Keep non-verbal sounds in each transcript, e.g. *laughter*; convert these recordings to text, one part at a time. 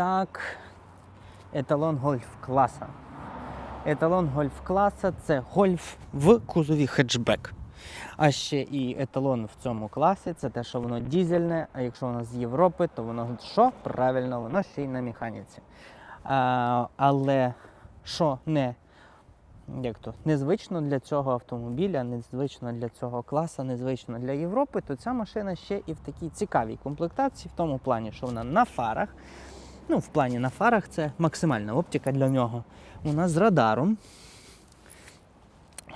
Так, еталон гольф класа. Еталон гольф класа це гольф в кузові хетчбек. А ще і еталон в цьому класі це те, що воно дізельне, а якщо воно з Європи, то воно що? Правильно, воно ще й на механіці. А, але що не як то, незвично для цього автомобіля, незвично для цього класу, незвично для Європи, то ця машина ще і в такій цікавій комплектації, в тому плані, що вона на фарах. Ну, в плані на фарах це максимальна оптика для нього. Вона з радаром,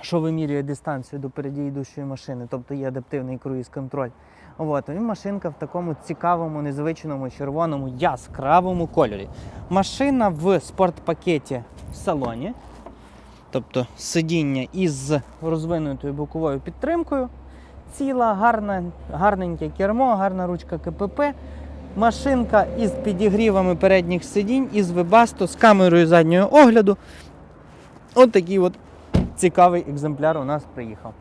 що вимірює дистанцію до переді йдущої машини, тобто є адаптивний круїз-контроль. От, і машинка в такому цікавому, незвичному, червоному, яскравому кольорі. Машина в спортпакеті в салоні. Тобто сидіння із розвинутою боковою підтримкою. Ціла, гарна, гарненьке кермо, гарна ручка КПП. Машинка із підігрівами передніх сидінь, із вебасто, з камерою заднього огляду. От такий от цікавий екземпляр у нас приїхав.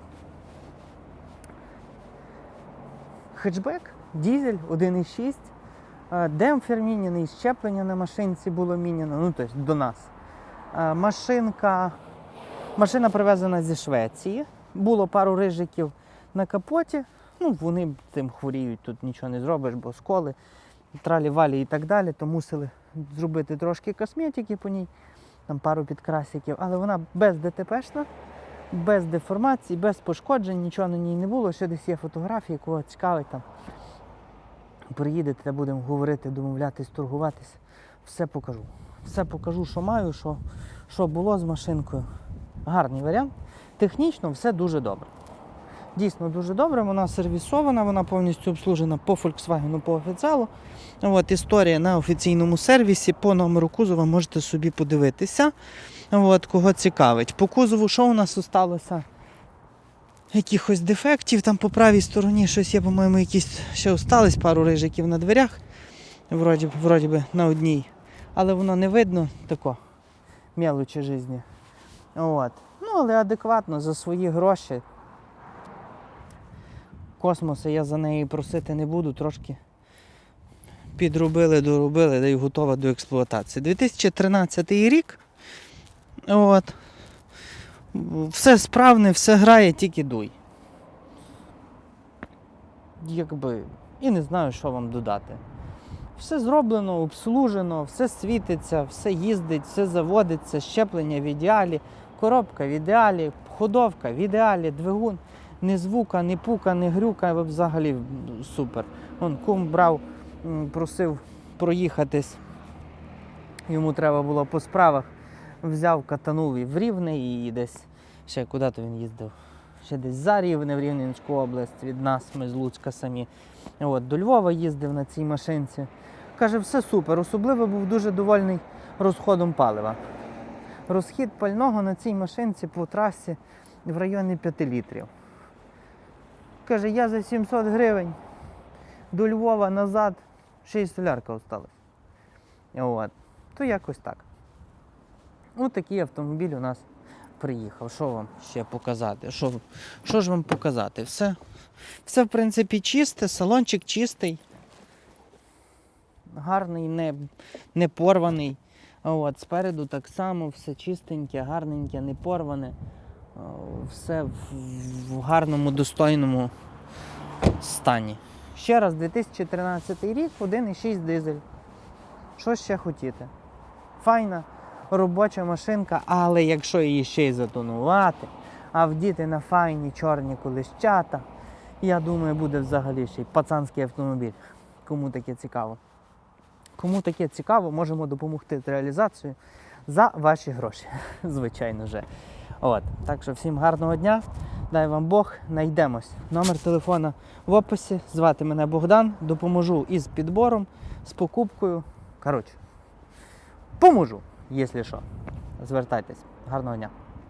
Хетчбек, дізель 1,6. е, Демпфер міняний, щеплення на машинці було міняно, ну тобто до нас. Машинка, машина привезена зі Швеції. Було пару рижиків на капоті. Ну, вони тим хворіють, тут нічого не зробиш, бо сколи, тралі-валі і так далі, то мусили зробити трошки косметики по ній, там пару підкрасиків, але вона без ДТПшна, без деформацій, без пошкоджень, нічого на ній не було. Ще десь є фотографії, кого цікавить там. Приїдете, та будемо говорити, домовлятись, торгуватись. Все покажу. Все покажу, що маю, що, що було з машинкою. Гарний варіант. Технічно все дуже добре. Дійсно дуже добре, вона сервісована, вона повністю обслужена по Volkswagen, по офіціалу. От, історія на офіційному сервісі по номеру кузова можете собі подивитися. От, кого цікавить. По кузову, що у нас осталося? Якихось дефектів, там по правій стороні щось є, по-моєму, якісь ще остались, пару рижиків на дверях. Вроді, вроді би на одній. Але воно не видно тако. Мелочі житті. От. Ну, але адекватно за свої гроші. Космоса я за неї просити не буду, трошки підробили, доробили, да й готова до експлуатації. 2013 рік. От. Все справне, все грає, тільки дуй. Якби. І не знаю, що вам додати. Все зроблено, обслужено, все світиться, все їздить, все заводиться, щеплення в ідеалі, коробка в ідеалі, ходовка в ідеалі, двигун, ні звука, ні пука, ні грюка, взагалі супер. Вон кум брав, просив проїхатись. Йому треба було по справах. Взяв, катанув і в Рівне, і десь ще куди то він їздив. Ще десь за Рівне, в Рівненську область від нас, ми з Луцька самі. От, до Львова їздив на цій машинці. Каже, все супер. Особливо був дуже довольний розходом палива. Розхід пального на цій машинці по трасі в районі 5 літрів. Каже, я за 700 гривень до Львова назад, ще й солярка осталась. От. То якось так. Ось такий автомобіль у нас приїхав. Що вам ще показати? Що, що ж вам показати? Все, все, в принципі, чисте, салончик чистий, гарний, не, не порваний. От, спереду так само, все чистеньке, гарненьке, не порване. О, Все в, в гарному, достойному стані. Ще раз, 2013 рік, 1,6 дизель. Що ще хотіти? Файна робоча машинка, але якщо її ще й затонувати, а вдіти на файні чорні колищата, я думаю, буде взагалі ще й пацанський автомобіль. Кому таке цікаво. Кому таке цікаво, можемо допомогти з реалізацією за ваші гроші, *laughs* звичайно же. От. Так що всім гарного дня. Дай вам Бог, знайдемось. Номер телефона в описі. Звати мене Богдан. Допоможу із підбором, з покупкою. Коротше, поможу, якщо що. Звертайтесь. Гарного дня.